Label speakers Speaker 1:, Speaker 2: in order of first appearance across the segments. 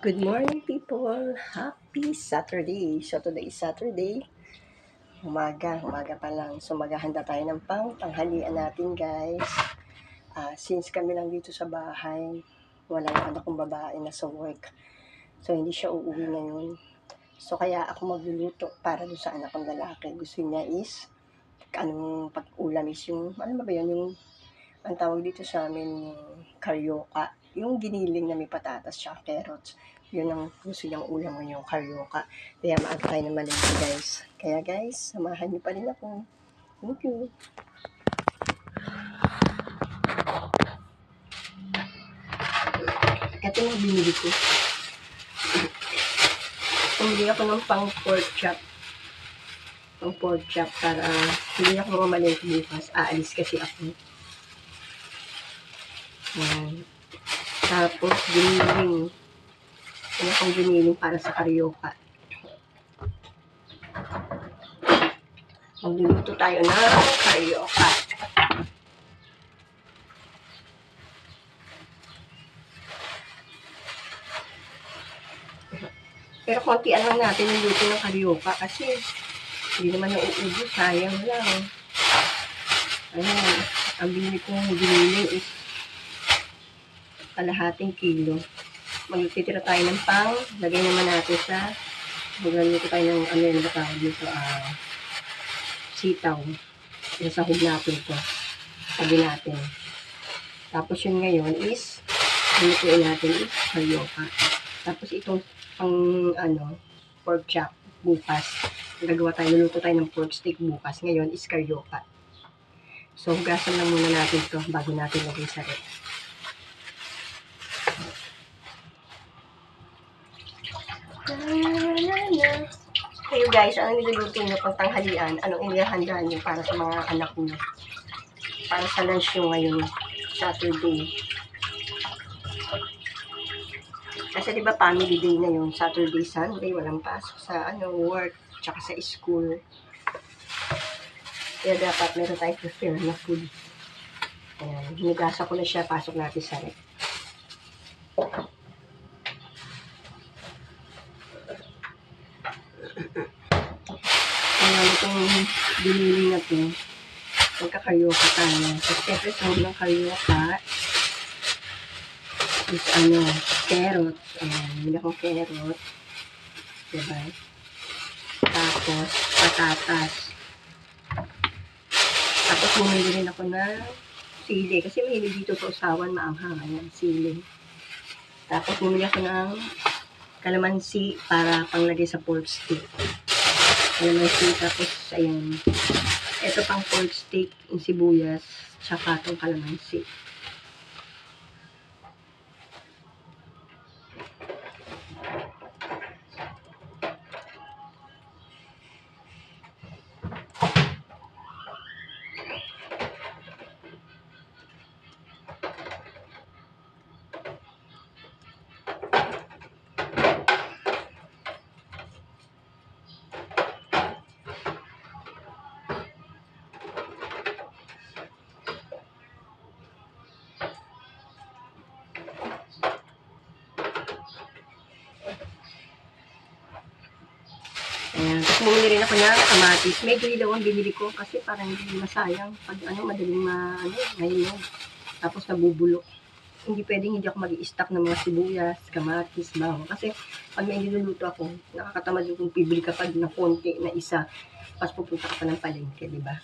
Speaker 1: Good morning people! Happy Saturday! So today is Saturday. Umaga, umaga pa lang. So maghahanda tayo ng pang tanghalian natin guys. Ah, since kami lang dito sa bahay, wala yung anak kong babae na sa work. So hindi siya uuwi ngayon. So kaya ako magluluto para doon sa anak kong lalaki. Gusto niya is, anong pag-ulam is yung, ano ba ba yun, yung, ang tawag dito sa amin, yung karyoka. Yung giniling na may patatas tsaka carrots yun ang gusto niyang ulam ngayong karyoka. Kaya maaga tayo na malingki guys. Kaya guys, samahan niyo pa rin ako. Thank you. Ito yung binili ko. Bumili ako ng pang pork chop. Pang pork chop para hindi ako mamalingki bukas. Aalis kasi ako. Yan. Tapos, giniling. Ano akong giniling para sa karyoka. Magluluto tayo ng karyoka. Pero konti lang natin yung luto ng karyoka kasi hindi naman nauubos, sayang lang. Ayan, ang binili kong giniling is kalahating kilo magtitira tayo ng pang, lagay naman natin sa, maglalito tayo ng, ano yun ba tawag dito, ah, sitaw. Isasahog natin to. Sabi natin. Tapos yun ngayon is, lutuin natin is karyoka. Tapos itong pang, ano, pork chop bukas. Gagawa tayo, luluto tayo ng pork steak bukas. Ngayon is karyoka. So, hugasan lang muna natin to bago natin lagay sa rep. Kayo guys, ano niluluto nyo pang tanghalian? Anong inihanda nyo para sa mga anak nyo? Para sa lunch nyo ngayon, Saturday. Kasi di ba family day na yun, Saturday, Sunday, walang pasok sa ano, work, tsaka sa school. Kaya dapat meron tayong prepare na food. Ayan, hinigasa ko na siya, pasok natin sa rep. Kaya itong binili na to, magkakaryoka tayo. So, siyempre, sa ng karyoka is ano, carrot. Ayan, hindi akong carrot. Diba? Tapos, patatas. Tapos, bumili rin ako ng sili. Kasi may dito sa usawan, maanghang. Ayan, sili. Tapos, bumili ako ng kalamansi para panglagay sa pork steak. Kalamansi, tapos, ayan. Ito pang pork steak, yung sibuyas, tsaka itong kalamansi. Rin ako ng kamatis. Medyo ilaw ang binili ko kasi parang hindi masayang. Pag ano, madaling ma, ano, ngayon Tapos nabubulok. Hindi pwedeng hindi ako mag stock ng mga sibuyas, kamatis, bawang. Kasi pag may niluluto ako, nakakatamad yung bibili ka pa ng konti na isa. Tapos pupunta ka pa ng palengke, di ba?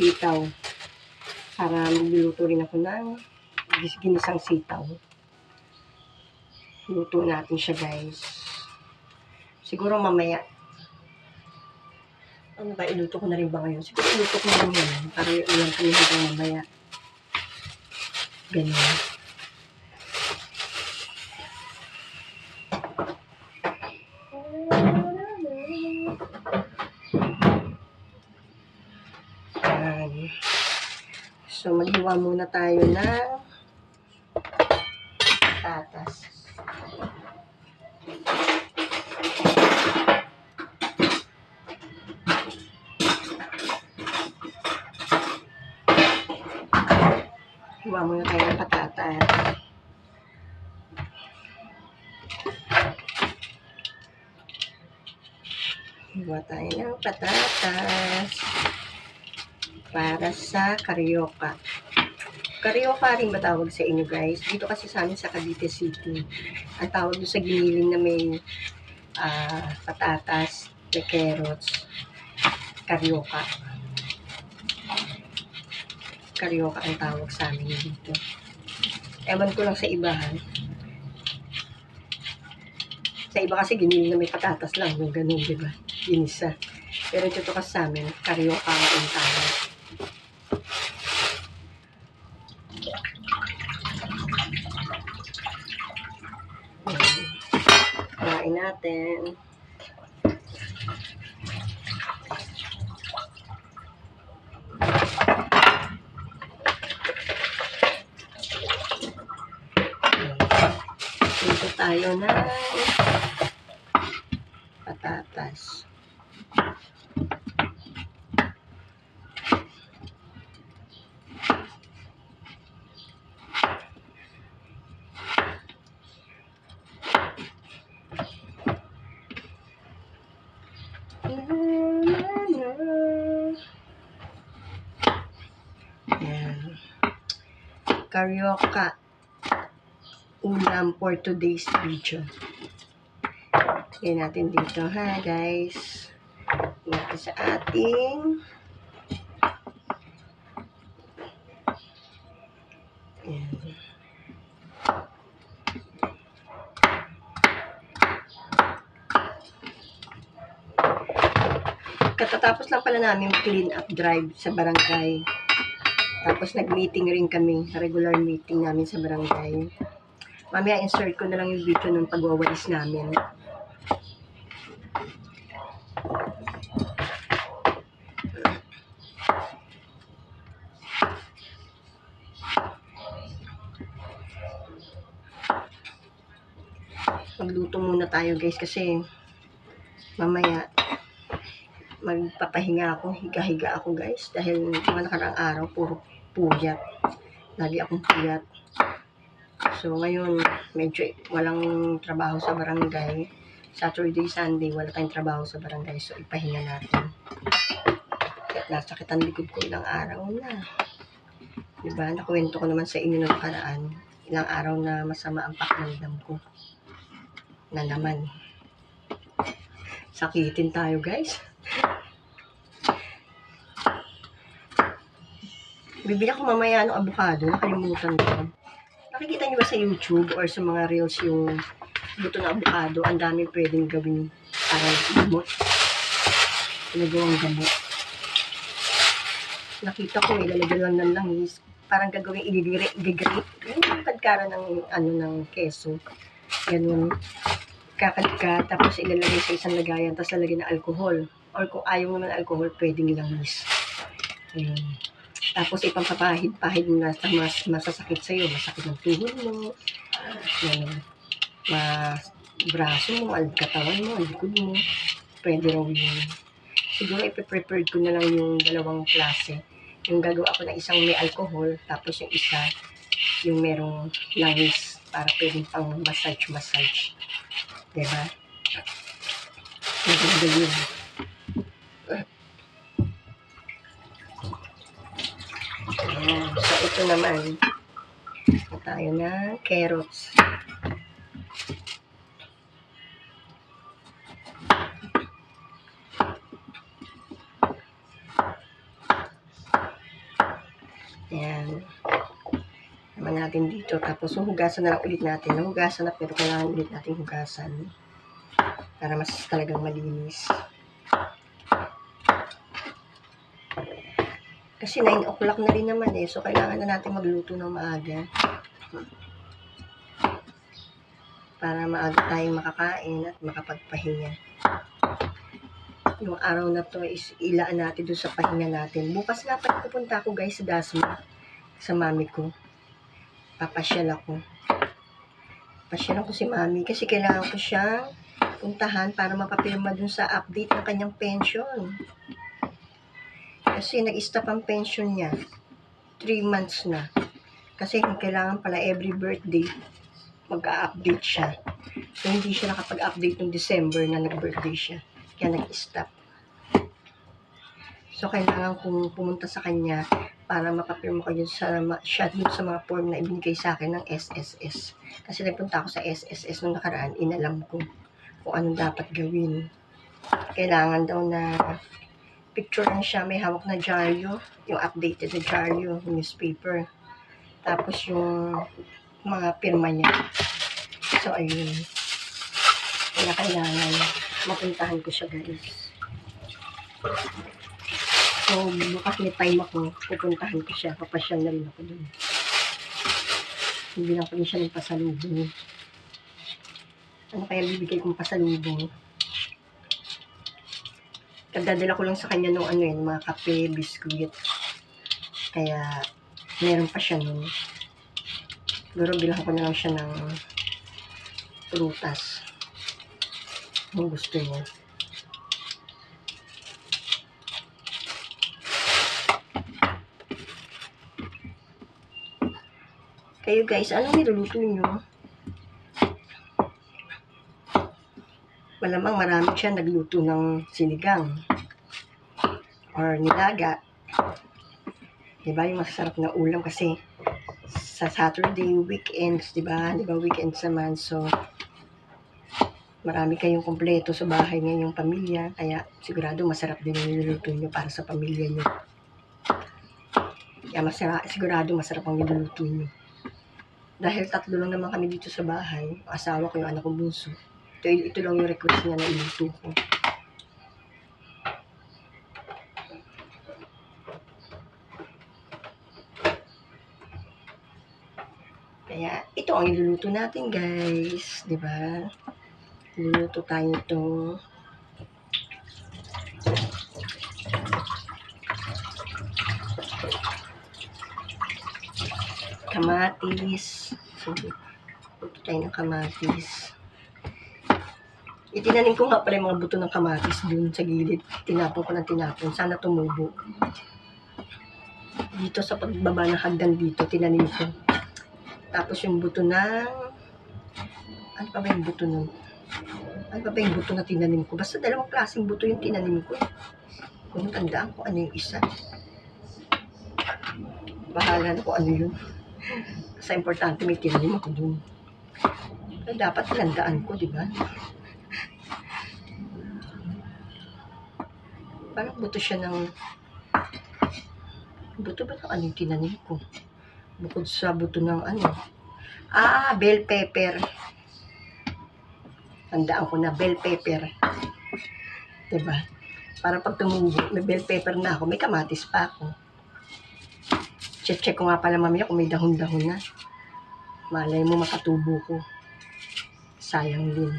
Speaker 1: Sitaw. Para magluluto rin ako ng ginisang sitaw. Luto natin siya guys. Siguro mamaya. Ano ba? Iluto ko na rin ba ngayon? Siguro iluto ko na rin. Para ilan kami hanggang mamaya. Ganyan. Yan. Maghiwa muna tayo ng tatas. Hiwa muna tayo ng patatas. Hiwa tayo ng patatas para sa karyoka. Karyoka rin ba tawag sa inyo guys? Dito kasi sa amin sa Cavite City. Ang tawag doon sa giniling na may ah, patatas, may carrots, karyoka. Karyoka ang tawag sa amin dito. Ewan ko lang sa ibahan. Sa iba kasi giniling na may patatas lang, yung ganun, di ba? Ginisa. Pero dito kasi sa amin, karyoka ang tawag. Natin. Dito tayo na patatas. Yan. Karyoka ulam for today's video. Yan natin dito ha guys. Yan sa ating Yan. Katatapos lang pala namin clean up drive sa barangay. Tapos nag-meeting rin kami, regular meeting namin sa barangay. Mamaya insert ko na lang yung video ng pagwawalis namin. Magluto muna tayo guys kasi mamaya magpapahinga ako, higa-higa ako guys dahil mga nakarang araw puro puyat. Lagi akong puyat. So ngayon medyo walang trabaho sa barangay. Saturday, Sunday wala tayong trabaho sa barangay so ipahinga natin. Kaya nasakit ang likod ko ilang araw na. Diba? Nakuwento ko naman sa inyo ng nakaraan. Ilang araw na masama ang pakiramdam ko. Na naman. Sakitin tayo guys. Bibili ako mamaya ng avocado. Nakalimutan ko. Nakikita niyo ba sa YouTube or sa mga reels yung luto ng avocado? Ang dami pwedeng gawin para gamot. Pinagawang gamot. Nakita ko, ilalagyan lang ng langis. Parang gagawin, igigiri, igigiri. Yung kadkara ng, ano, ng keso. Ganun. Kakadka, tapos ilalagay sa isang lagayan, tapos lalagyan ng alcohol. Or kung ayaw mo ng alcohol, pwedeng langis. Ayun. Tapos ipampapahid-pahid mo na sa mas masasakit sa'yo. Masakit ng tuhod mo. Yan. Mas braso mo, katawan mo, likod mo. Pwede raw yun. Siguro ipiprepared ko na lang yung dalawang klase. Yung gagawa ako ng isang may alcohol, tapos yung isa, yung merong langis para pwedeng pang massage-massage. Diba? Maganda yun. Ito naman. Tayo ng carrots. Ayan. Naman natin dito. Tapos, hugasan na lang ulit natin. Nahugasan na, pero kailangan ulit natin hugasan. Para mas talagang malinis. Kasi 9 o'clock na rin naman eh. So, kailangan na natin magluto ng maaga. Para maaga tayong makakain at makapagpahinga. Yung araw na to is ilaan natin doon sa pahinga natin. Bukas nga pa pupunta ako guys sa Dasma. Sa mami ko. Papasyal ako. Pasyal ako si mami kasi kailangan ko siyang puntahan para mapapirma dun sa update ng kanyang pension. Kasi nag-stop ang pension niya. 3 months na. Kasi kailangan pala every birthday mag-update siya. So, hindi siya nakapag-update noong December na nag-birthday siya. Kaya nag-stop. So, kailangan kong pumunta sa kanya para mapapirma ko yun sa, siya dun sa mga form na ibinigay sa akin ng SSS. Kasi nagpunta ako sa SSS nung nakaraan, inalam ko kung anong dapat gawin. Kailangan daw na picture lang siya, may hawak na dyaryo, yung updated na dyaryo, newspaper. Tapos yung mga pirma niya. So, ayun. Kaya kailangan mapuntahan ko siya, guys. So, bukas may time ako, pupuntahan ko siya, papasyal na rin ako dun. Hindi lang ko rin siya ng pasalubong. Ano kaya bibigay kong pasalubong? Kadadala ko lang sa kanya nung ano yun, mga kape, biskuit. Kaya, meron pa siya nun. Siguro bilang ko na lang siya ng prutas. Kung gusto niya. Kayo guys, anong niluluto niyo? Malamang marami siya nagluto ng sinigang or nilaga. Diba yung masarap na ulam kasi sa Saturday, weekends, diba? Diba weekends naman, so marami kayong kompleto sa bahay ngayong pamilya, kaya sigurado masarap din yung niluluto nyo para sa pamilya nyo. Kaya masarap, sigurado masarap ang niluluto nyo. Dahil tatlo lang naman kami dito sa bahay, asawa ko, yung anak ko bunso. Ito, ito lang yung request niya na iluto ko. Kaya, ito ang iluluto natin, guys. ba? Iluluto tayo ito. Kamatis. Sige. Luto tayo ng kamatis. Itinanim ko nga pala yung mga buto ng kamatis dun sa gilid. Tinapon ko ng tinapon. Sana tumubo. Dito sa pagbaba ng hagdan dito, tinanim ko. Tapos yung buto ng... Ano pa ba yung buto ng... Ano pa ba yung buto na tinanim ko? Basta dalawang klaseng buto yung tinanim ko. Kung tandaan ko ano yung isa. Bahala na kung ano yun. Basta importante may tinanim ako dun. Dapat tandaan ko, di ba? Parang buto siya ng... Buto ba ng ano yung tinanim ko? Bukod sa buto ng ano. Ah, bell pepper. Tandaan ko na, bell pepper. Diba? Para pag tumubo, may bell pepper na ako, may kamatis pa ako. Check-check ko nga pala mamaya kung may dahon-dahon na. Malay mo makatubo ko. Sayang din.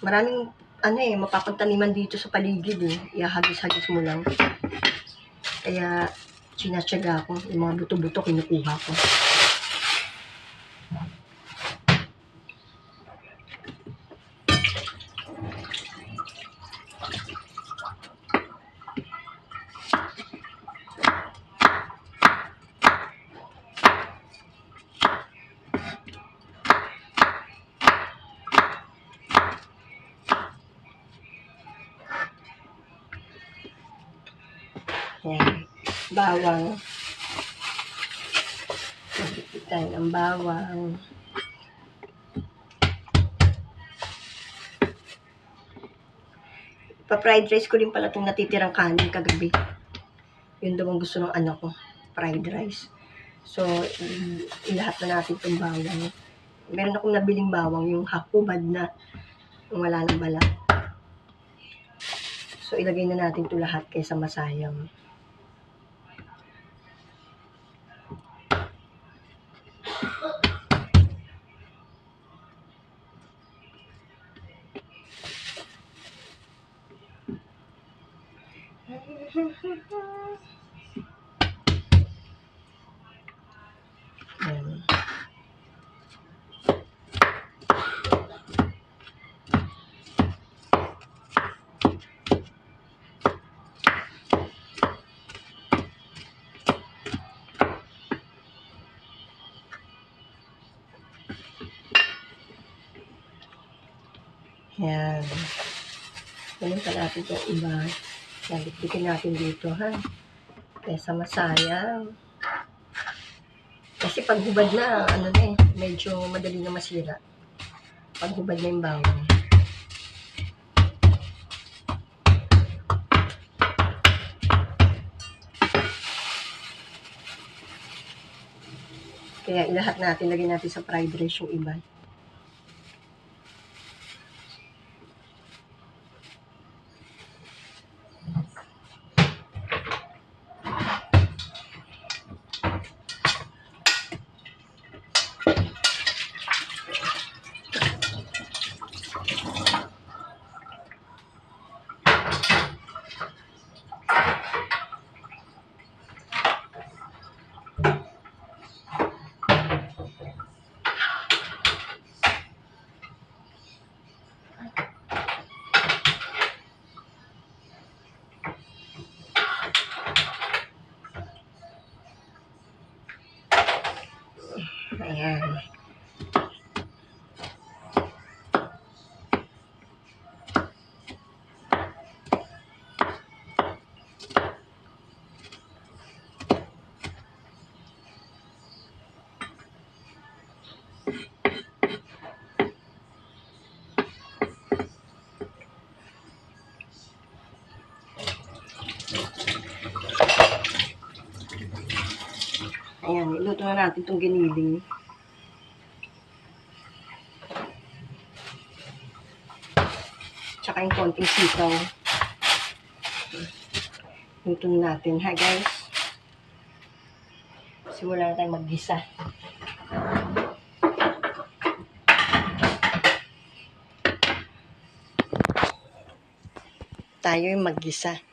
Speaker 1: Maraming ano eh, mapapagtaniman dito sa paligid eh. Ihahagis-hagis mo lang. Kaya, sinatsaga ko. Yung mga buto-buto, kinukuha ko. Yan. bawang. Magpipit tayo ng bawang. Pa-fried rice ko rin pala itong natitirang kanin kagabi. Yun daw ang gusto ng anak ko. Fried rice. So, ilahat na natin itong bawang. Meron akong nabiling bawang, yung hakubad na wala ng balat. So, ilagay na natin ito lahat kaysa masayang. Yan. Ganun pa natin itong iba. Dikdikin natin dito, ha? Kesa masayang. Kasi pag hubad na, ano na eh, medyo madali na masira. Pag hubad na yung bawang. Kaya ilahat natin, lagyan natin sa fried rice yung iba. Iluto na natin itong giniling. Tsaka yung konting sitaw. Luto na natin, ha guys? Simula na tayong maggisa. Tayo yung maggisa.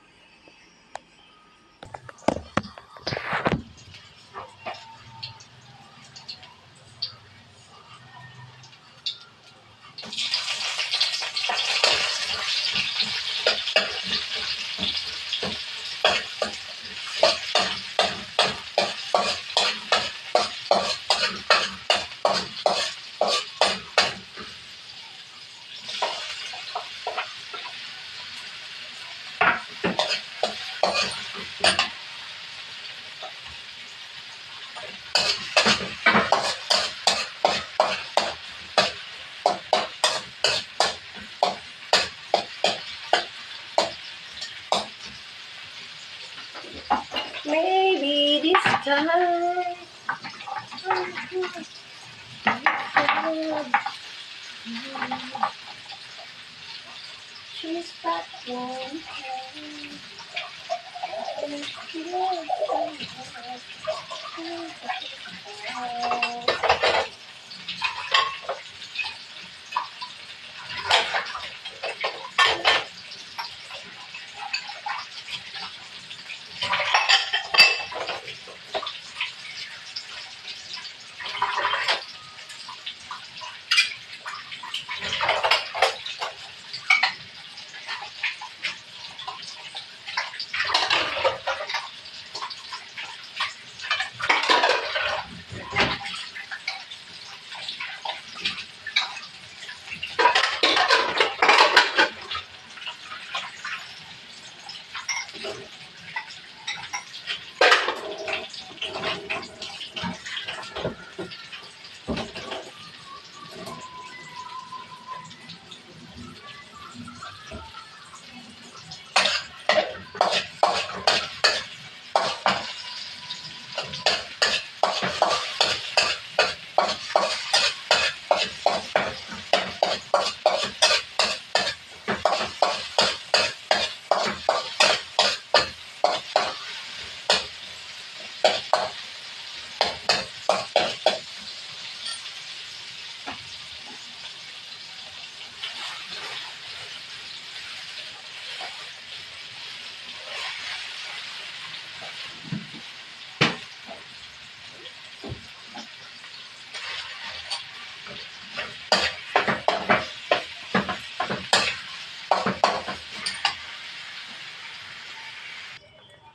Speaker 1: Whoa.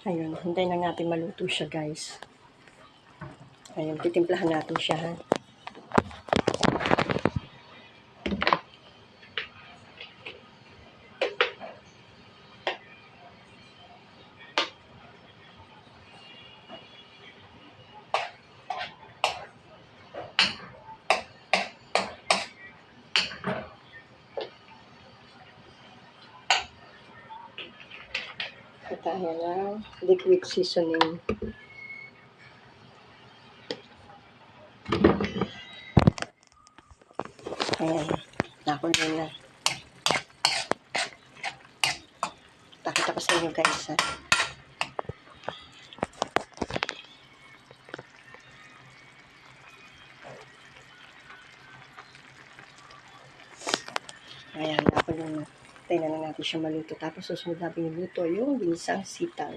Speaker 1: Ayun, hintay na natin maluto siya guys. Ayun, titimplahan natin siya ha. At ayan lang, liquid seasoning. Ayan, nakulo na. Pakita ko sa inyo guys ha. Ayan, nakulo na. Natin siya maluto. Tapos susunod natin yung luto yung ginisang sitaw.